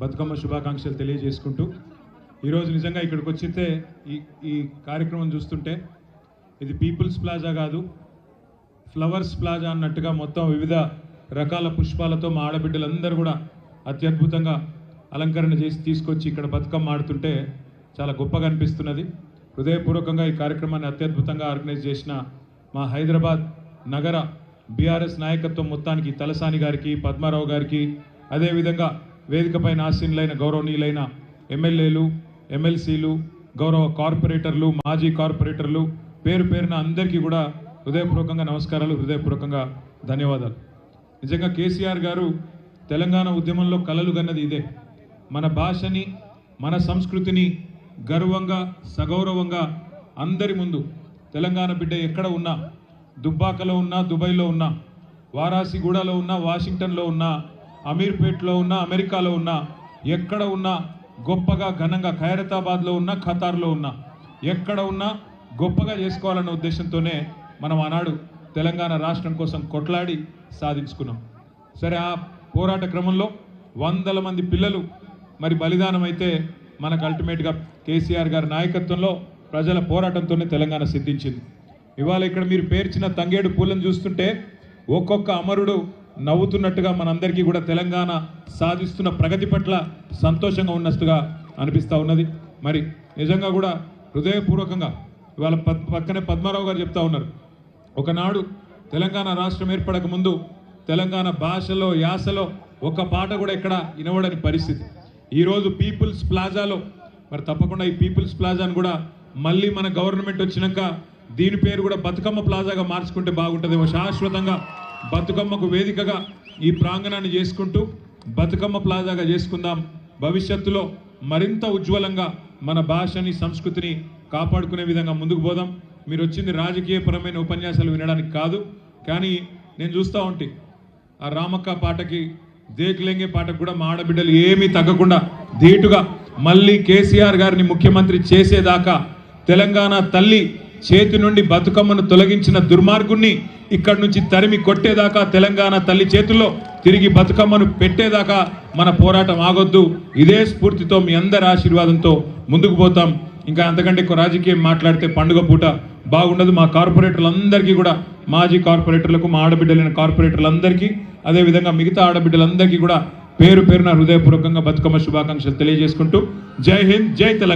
బతుకమ్మ శుభాకాంక్షలు తెలియజేసుకుంటూ ఈరోజు నిజంగా ఇక్కడికి వచ్చితే ఈ ఈ కార్యక్రమం చూస్తుంటే ఇది పీపుల్స్ ప్లాజా కాదు ఫ్లవర్స్ ప్లాజా అన్నట్టుగా మొత్తం వివిధ రకాల పుష్పాలతో మా ఆడబిడ్డలందరూ కూడా అత్యద్భుతంగా అలంకరణ చేసి తీసుకొచ్చి ఇక్కడ బతుకమ్మ ఆడుతుంటే చాలా గొప్పగా అనిపిస్తున్నది. హృదయపూర్వకంగా ఈ కార్యక్రమాన్ని అత్యద్భుతంగా ఆర్గనైజ్ చేసిన మా హైదరాబాద్ నగర బీఆర్ఎస్ నాయకత్వం మొత్తానికి తలసాని గారికి పద్మారావు గారికి అదేవిధంగా వేదికపైన ఆసీనులైన గౌరవనీయులైన ఎమ్మెల్యేలు ఎమ్మెల్సీలు గౌరవ కార్పొరేటర్లు మాజీ కార్పొరేటర్లు పేరు పేరున అందరికీ కూడా హృదయపూర్వకంగా నమస్కారాలు హృదయపూర్వకంగా ధన్యవాదాలు. నిజంగా కేసీఆర్ గారు తెలంగాణ ఉద్యమంలో కలలు గన్నది ఇదే. మన భాషని మన సంస్కృతిని గర్వంగా సగౌరవంగా అందరి ముందు తెలంగాణ బిడ్డ ఎక్కడ ఉన్నా దుబ్బాకలో ఉన్నా దుబాయ్లో ఉన్నా వారాసిగూడలో ఉన్నా వాషింగ్టన్లో ఉన్నా అమీర్పేట్లో ఉన్నా అమెరికాలో ఉన్నా ఎక్కడ ఉన్నా గొప్పగా ఘనంగా ఖైరతాబాద్లో ఉన్నా ఖతార్లో ఉన్నా ఎక్కడ ఉన్నా గొప్పగా చేసుకోవాలన్న ఉద్దేశంతోనే మనం ఆనాడు తెలంగాణ రాష్ట్రం కోసం కొట్లాడి సాధించుకున్నాం. సరే ఆ పోరాట క్రమంలో వందల మంది పిల్లలు మరి బలిదానం అయితే మనకు అల్టిమేట్గా కేసీఆర్ గారి నాయకత్వంలో ప్రజల పోరాటంతోనే తెలంగాణ సిద్ధించింది. ఇవాళ ఇక్కడ మీరు పేర్చిన తంగేడు పూలను చూస్తుంటే ఒక్కొక్క అమరుడు నవ్వుతున్నట్టుగా మనందరికీ కూడా తెలంగాణ సాధిస్తున్న ప్రగతి పట్ల సంతోషంగా ఉన్నట్టుగా అనిపిస్తూ ఉన్నది. మరి నిజంగా కూడా హృదయపూర్వకంగా ఇవాళ పద్- పక్కనే పద్మారావు గారు చెప్తా ఉన్నారు. ఒకనాడు తెలంగాణ రాష్ట్రం ఏర్పడక ముందు తెలంగాణ భాషలో యాసలో ఒక పాట కూడా ఇక్కడ వినవడని పరిస్థితి. ఈరోజు పీపుల్స్ ప్లాజాలో మరి తప్పకుండా ఈ పీపుల్స్ ప్లాజాను కూడా మళ్ళీ మన గవర్నమెంట్ వచ్చినాక దీని పేరు కూడా బతుకమ్మ ప్లాజాగా మార్చుకుంటే బాగుంటుందేమో. శాశ్వతంగా బతుకమ్మకు వేదికగా ఈ ప్రాంగణాన్ని చేసుకుంటూ బతుకమ్మ ప్లాజాగా చేసుకుందాం. భవిష్యత్తులో మరింత ఉజ్వలంగా మన భాషని సంస్కృతిని కాపాడుకునే విధంగా ముందుకు పోదాం. మీరు వచ్చింది రాజకీయపరమైన ఉపన్యాసాలు వినడానికి కాదు. కానీ నేను చూస్తూ ఉంటే ఆ రామక్క పాటకి దేకులెంగే పాటకు కూడా మా ఆడబిడ్డలు ఏమీ తగ్గకుండా ధీటుగా మళ్ళీ కేసీఆర్ గారిని ముఖ్యమంత్రి చేసేదాకా తెలంగాణ తల్లి చేతి నుండి బతుకమ్మను తొలగించిన దుర్మార్గుణ్ణి ఇక్కడి నుంచి తరిమి కొట్టేదాకా తెలంగాణ తల్లి చేతుల్లో తిరిగి బతుకమ్మను పెట్టేదాకా మన పోరాటం ఆగొద్దు. ఇదే స్ఫూర్తితో మీ అందరి ఆశీర్వాదంతో ముందుకు పోతాం. ఇంకా అంతకంటే రాజకీయం మాట్లాడితే పండుగ పూట బాగుండదు. మా కార్పొరేటర్లందరికీ కూడా మాజీ కార్పొరేటర్లకు మా ఆడబిడ్డలైన కార్పొరేటర్లందరికీ అదేవిధంగా మిగతా ఆడబిడ్డలందరికీ కూడా పేరు పేరున హృదయపూర్వకంగా బతుకమ్మ శుభాకాంక్షలు తెలియజేసుకుంటూ జై హింద్ జై తెలంగాణ.